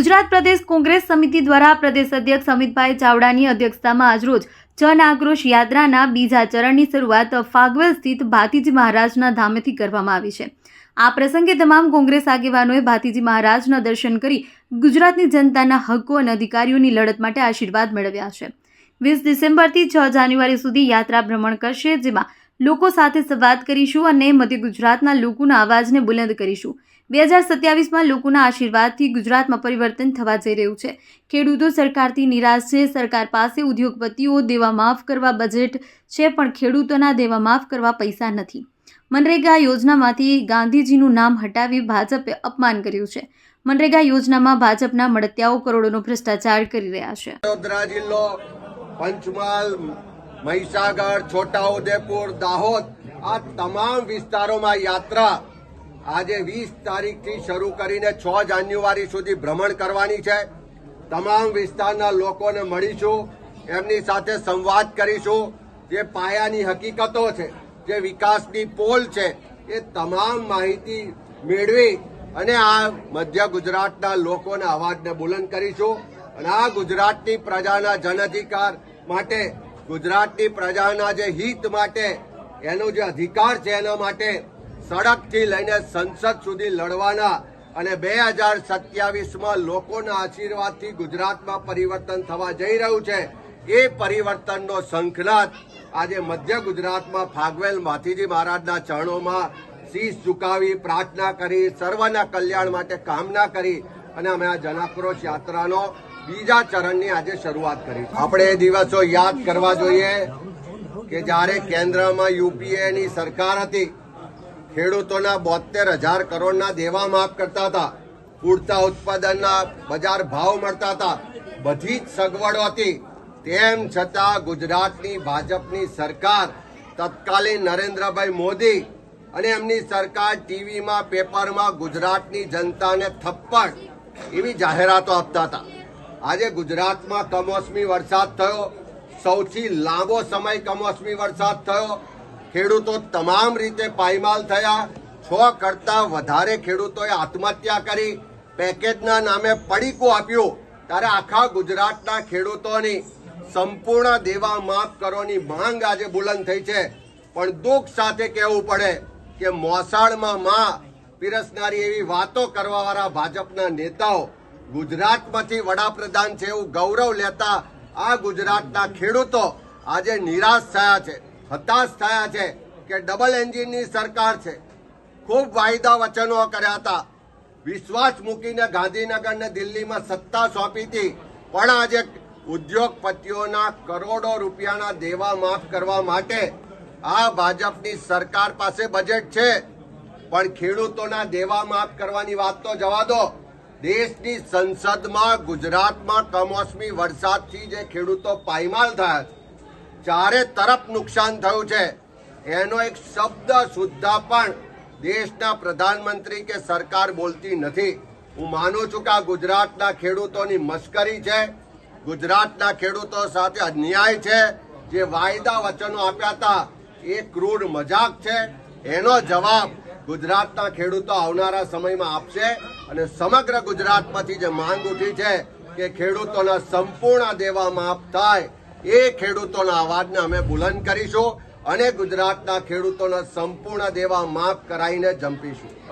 ગુજરાત પ્રદેશ કોંગ્રેસ સમિતિ દ્વારા પ્રદેશ અધ્યક્ષ અમિતભાઈ ચાવડાની અધ્યક્ષતામાં આજરોજ જન આક્રોશ યાત્રાના બીજા ચરણની શરૂઆત ફાગવેલ સ્થિત ભાતીજી મહારાજના ધામેથી કરવામાં આવી છે. આ પ્રસંગે તમામ કોંગ્રેસ આગેવાનોએ ભાતીજી મહારાજના દર્શન કરી ગુજરાતની જનતાના હક્કો અને અધિકારીઓની લડત માટે આશીર્વાદ મેળવ્યા છે. વીસ ડિસેમ્બરથી છ જાન્યુઆરી સુધી યાત્રા ભ્રમણ કરશે, જેમાં લોકો સાથે સંવાદ કરીશું અને મધ્ય ગુજરાતના લોકોના અવાજને બુલંદ કરીશું. બે હજાર સત્યાવીસમાં લોકોના આશીર્વાદથી ગુજરાતમાં પરિવર્તન થવા જઈ રહ્યું છે. ખેડૂતો સરકારથી નિરાશ છે. સરકાર પાસે ઉદ્યોગપતિઓ દેવા માફ કરવા બજેટ છે, પણ ખેડૂતોના દેવા માફ કરવા પૈસા નથી. મનરેગા યોજનામાંથી ગાંધીજીનું નામ હટાવી ભાજપે અપમાન કર્યું છે. મનરેગા યોજનામાં ભાજપના મળતિયાઓ કરોડોનો ભ્રષ્ટાચાર કરી રહ્યા છે. પંચમહાલ મહીસાગર, છોટાઉદેપુર, દાહોદ આ તમામ વિસ્તારોમાં યાત્રા આજે વીસ તારીખથી શરૂ કરીને છ જાન્યુઆરી સુધી ભ્રમણ કરવાની છે. તમામ વિસ્તારના લોકોને મળીશું, એમની સાથે સંવાદ કરીશું. જે પાયાની હકીકતો છે, જે વિકાસની પોલ છે, એ તમામ માહિતી મેળવી અને આ મધ્ય ગુજરાતના લોકોના અવાજને બુલંદ કરીશું. અને આ ગુજરાતની પ્રજાના જનઅધિકાર માટે ગુજરાતની પ્રજાના જે હિત માટે, એનો જે અધિકાર છે એના માટે સડકથી લઈને સંસદ સુધી લડવાના અને બે હજાર સત્યાવીસમાં લોકોના આશીર્વાદથી ગુજરાતમાં પરિવર્તન થવા જઈ રહ્યું છે, એ પરિવર્તનનો શંખનાદ આજે મધ્ય ગુજરાતમાં ફાગવેલ માથીજી મહારાજના ચરણોમાં શીશ ઝુકાવી પ્રાર્થના કરી, સર્વના કલ્યાણ માટે કામના કરી અને અમે આ જનાક્રોશ યાત્રાનો બીજા ચરણની આજે શરૂઆત કરી. આપણે એ દિવસો યાદ કરવા જોઈએ કે જ્યારે કેન્દ્રમાં યુપીએની સરકાર હતી, ખેડૂતોના બોતેર હજાર કરોડના દેવા માફ કરતા હતા, પૂરતા ઉત્પાદનના બજાર ભાવ મળતા હતા, બધી જ સગવડો હતી. તેમ છતાં ગુજરાતની ભાજપની સરકાર તત્કાલીન નરેન્દ્રભાઈ મોદી અને એમની સરકાર ટીવીમાં, પેપરમાં ગુજરાતની જનતાને થપ્પડ એવી જાહેરાતો આપતા હતા. આજે ગુજરાતમાં કમોસમી વરસાદ થયો. સૌથી લાંબો સમય કમોસમી વરસાદ થયો. ખેડૂતો તમામ રીતે પાયમાલ થયા. છ કરતા વધારે ખેડૂતોએ આત્મહત્યા કરી. પેકેજના નામે પડીકું આપ્યું. ત્યારે આખા ગુજરાતના ખેડૂતોની સંપૂર્ણ દેવા માફ કરોની માંગ આજે બુલંદ થઈ છે. પણ દુઃખ સાથે કહેવું પડે કે મોસાળમાં માં પીરસનારી એવી વાતો કરવાવાળા ભાજપના નેતાઓ ગુજરાતમાંથી વડાપ્રધાન છે એવું ગૌરવ લેતા આ ગુજરાતના ખેડૂતો આજે નિરાશ થયા છે, હતાશ થયા છે કે ડબલ એન્જિનની સરકાર છે. ખૂબ વાયદા વચનો કર્યા હતા. વિશ્વાસ મૂકીને ગાંધીનગર ને દિલ્હીમાં સત્તા સોંપી હતી. પણ આજે ઉદ્યોગપતિઓના કરોડો રૂપિયાના દેવા માફ કરવા માટે આ ભાજપની સરકાર પાસે બજેટ છે. પણ ખેડૂતોના દેવા માફ કરવાની વાત તો જવા દો. દેશની સંસદમાં ગુજરાતમાં કમોસમી વરસાદથી જે ખેડૂતો પાયમાલ થયા ચારે તરફ નુકસાન થયું છે. એનો એક શબ્દ સુદ્ધા પણ દેશના પ્રધાનમંત્રી કે સરકાર બોલતી નથી. હું માનું છું કે આ ગુજરાતના ખેડૂતોની મશ્કરી છે. ગુજરાતના ખેડૂતો સાથે અન્યાય છે. જે વાયદા વચનો આપ્યા હતા, એ ક્રૂર મજાક છે. એનો જવાબ ગુજરાતના ખેડૂતો આવનારા સમયમાં આપશે અને સમગ્ર ગુજરાતમાંથી જે માંગ ઉઠી છે કે ખેડૂતોના સંપૂર્ણ દેવા માફ થાય, એ ખેડૂતોના અવાજને અમે બુલંદ કરીશું અને ગુજરાતના ખેડૂતોના સંપૂર્ણ દેવા માફ કરાવીને જંપીશું.